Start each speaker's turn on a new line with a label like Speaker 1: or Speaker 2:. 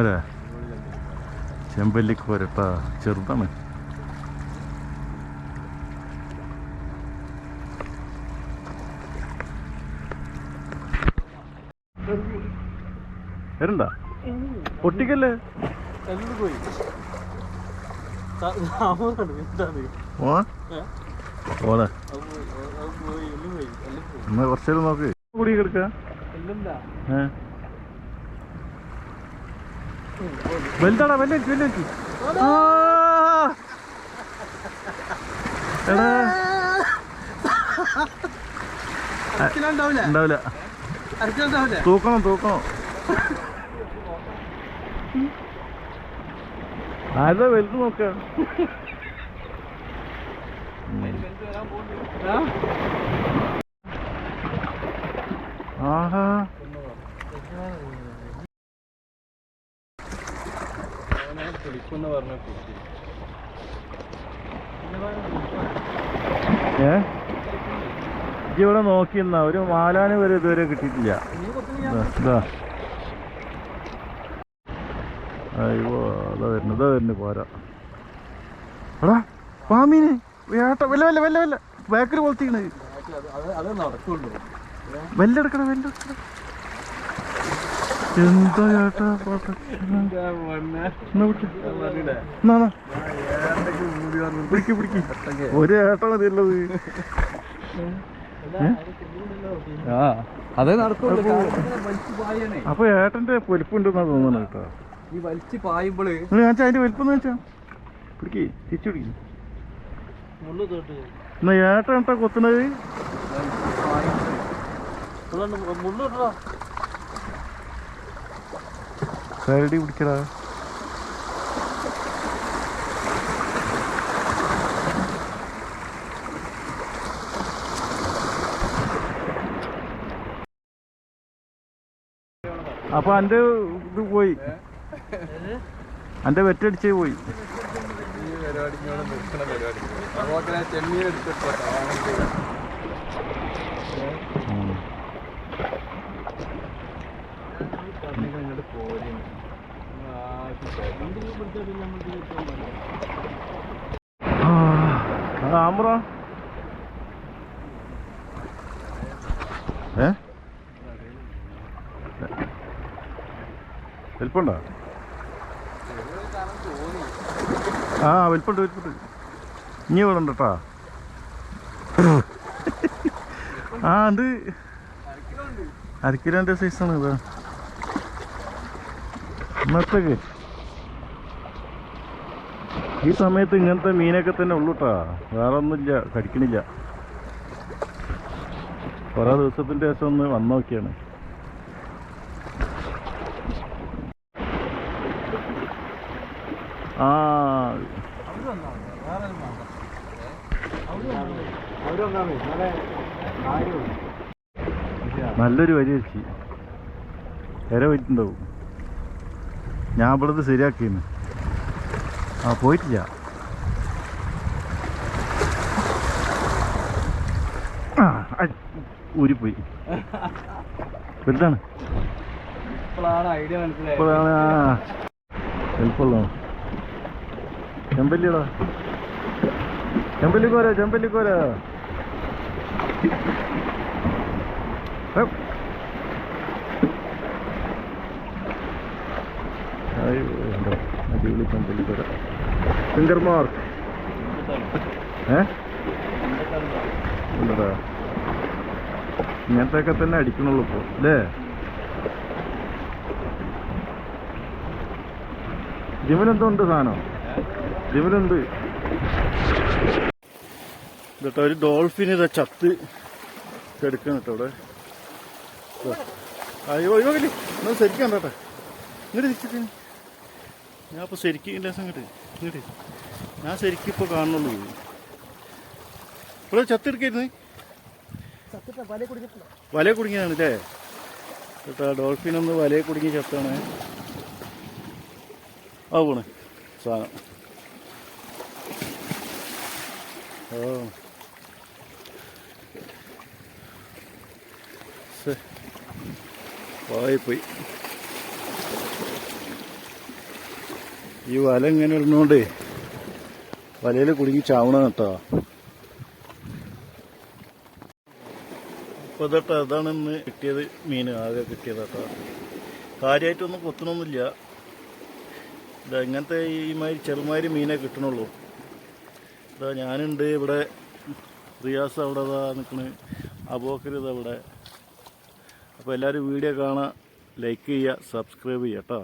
Speaker 1: കോര ചെമ്പല്ലി കോരട്ടാ ചെറുതാണ്. വരണ്ട. പൊട്ടിക്കല്ലേ?
Speaker 2: പോയി കുടി കിടക്കാ.
Speaker 1: ഓ ഓളെ
Speaker 2: അത് പോയി അത് പോയി എല്ലാം പോയി എല്ലാം പോയി
Speaker 1: എന്നാ കുറച്ചേരം നോക്ക് കൂടി കിടക്ക
Speaker 2: എല്ലാം
Speaker 1: ഏ വലുതാടാ വലിയ വലിയ എടാ. ഉണ്ടാവില്ല തൂക്കണം തൂക്കണം. ആരുടെ വലുത് നോക്ക. ആഹാ.
Speaker 2: പിടിക്കുന്ന പറഞ്ഞ
Speaker 1: ഏ? ഇജ്ജ് ഇവിടെ നോക്കിന്ന ഒരു മാലാന് വരെ ഇതുവരെ കിട്ടിയിട്ടില്ല. അയ്യോ അതാ വരുന്നു ഇതാ വരുന്നു പോരാ. എടാ പാമീന് ഏട്ട വല്ല വല്ല വല്ല വല്ല. ബേക്കറി
Speaker 2: നടക്കുള്ളൂ.
Speaker 1: വെല്ലെടുക്കണ വെല്ലെടുക്കണ എന്താ ചേട്ടാ? പിടിക്ക്. പിടിക്ക് ഒരു ഏട്ട മതിയുള്ളത്
Speaker 2: ആ അതേ
Speaker 1: അപ്പൊ- ഏട്ടന്റെ പൊലിപ്പുണ്ടെന്നാ തോന്നുന്നത് കേട്ടോ.
Speaker 2: ഈ വലിച്ചു
Speaker 1: പായുമ്പോൾ അതിന്റെ വലിപ്പം എന്ന് വെച്ചാ. പിടിക്ക് തിരിച്ചു പിടിക്ക്. എന്നാ ഏട്ടൻ ഏട്ടാ കൊത്തുന്നത്?
Speaker 2: മുള്ളു
Speaker 1: സൈഡി പിടിക്കടാ. അപ്പൊ അന്റെ ഇത് പോയി. അന്റെ വെറ്റടിച്ച് പോയി.
Speaker 2: പരിപാടി ചെമ്മീൻ എടുത്തിട്ടോ
Speaker 1: ആ ആമ്ര ഏ വലിപ്പുണ്ടോ ആ വലിപ്പുണ്ട് വലിപ്പുണ്ട് ഇനി ഇവിടെ ഉണ്ട് കേട്ടാ. ആ ഉണ്ട്. അരക്കിലോന്റെ സൈസാണ് ഇതാ. ഇന്നത്തേക്ക്. ഈ സമയത്ത് ഇങ്ങനത്തെ മീനൊക്കെ തന്നെ ഉള്ളൂട്ടാ. വേറെ ഒന്നുമില്ല കടിക്കണില്ല കുറേ ദിവസത്തിന്റെ ശേഷം ഒന്ന് വന്നു നോക്കിയാണ്. ആ. നല്ലൊരു വരി വെച്ച്. ഇര പോയിട്ടുണ്ടാവും. ഞാൻ ഇവിടുത്തെ ശരിയാക്കിന്ന് ആ പോയിട്ടില്ല. ഊരിപ്പോയി വലുതാണ്
Speaker 2: ഇപ്പോഴാണ്
Speaker 1: എളുപ്പമുള്ളതാണ് ചെമ്പല്ലിടാ. ചെമ്പല്ലിക്കോര ചെമ്പല്ലിക്കോര ഹപ്പ്. അയ്യോ, ഉണ്ടോ? അടിപൊളി ചെമ്പല്ലിക്കോര ഫിംഗർ മാർക്ക് ഏ? ഉണ്ടോ ഇങ്ങനത്തെയൊക്കെ തന്നെ അടിക്കണുള്ളൂ ഇപ്പോൾ അല്ലേ? ജിമിനെന്തോ ഉണ്ട് സാധനം? ജിമിനുണ്ട് കേട്ടോ ഒരു ഡോൾഫിൻ ഇതാ ചത്ത് കിടക്കണം കേട്ടോ ഇവിടെ ദാ. അയ്യോ അയ്യോ ഇല്ലേ ശരിക്കാൻ കേട്ടോ ഇങ്ങോട്ട് തിരിച്ചിട്ട്. ഞാൻ ഇപ്പോൾ ശരിക്കും ഇല്ല ഇങ്ങോട്ട് ഇങ്ങോട്ട് ഞാൻ ശരിക്കും ഇപ്പോൾ കാണുന്നുള്ളൂ. ഇവിടെ ചത്തെടുക്കായിരുന്നു വലയെ കുടുങ്ങിയതാണ് അല്ലേ കേട്ടോ ഡോൾഫിൻ ഒന്ന് വലയെ കുടുങ്ങി ചത്താണ്. ആ പോണേ. സാധനം. ഓ. വായി പോയി പോയി ഈ വല ഇങ്ങനെ ഇടുന്നോണ്ട് വലയിൽ കുടുങ്ങി ചാവണ കേട്ടോ. ഇപ്പൊ ഇതട്ടോ അതാണ് ഇന്ന് കിട്ടിയത് മീൻ ആകെ കിട്ടിയത് കേട്ടോ. കാര്യമായിട്ടൊന്നും കൊത്തണമൊന്നുമില്ല ഇതാ ഇങ്ങനത്തെ ഈ മാതിരി ചെറുമാതിരി മീനെ കിട്ടണുള്ളൂ. ഇതാ ഞാനുണ്ട് ഇവിടെ. റിയാസ് അവിടെ ഇതാ നിൽക്കണ് അബോക്കർ അവിടെ അപ്പോൾ എല്ലാവരും വീഡിയോ കാണാൻ ലൈക്ക് ചെയ്യുക സബ്സ്ക്രൈബ് ചെയ്യുക കേട്ടോ.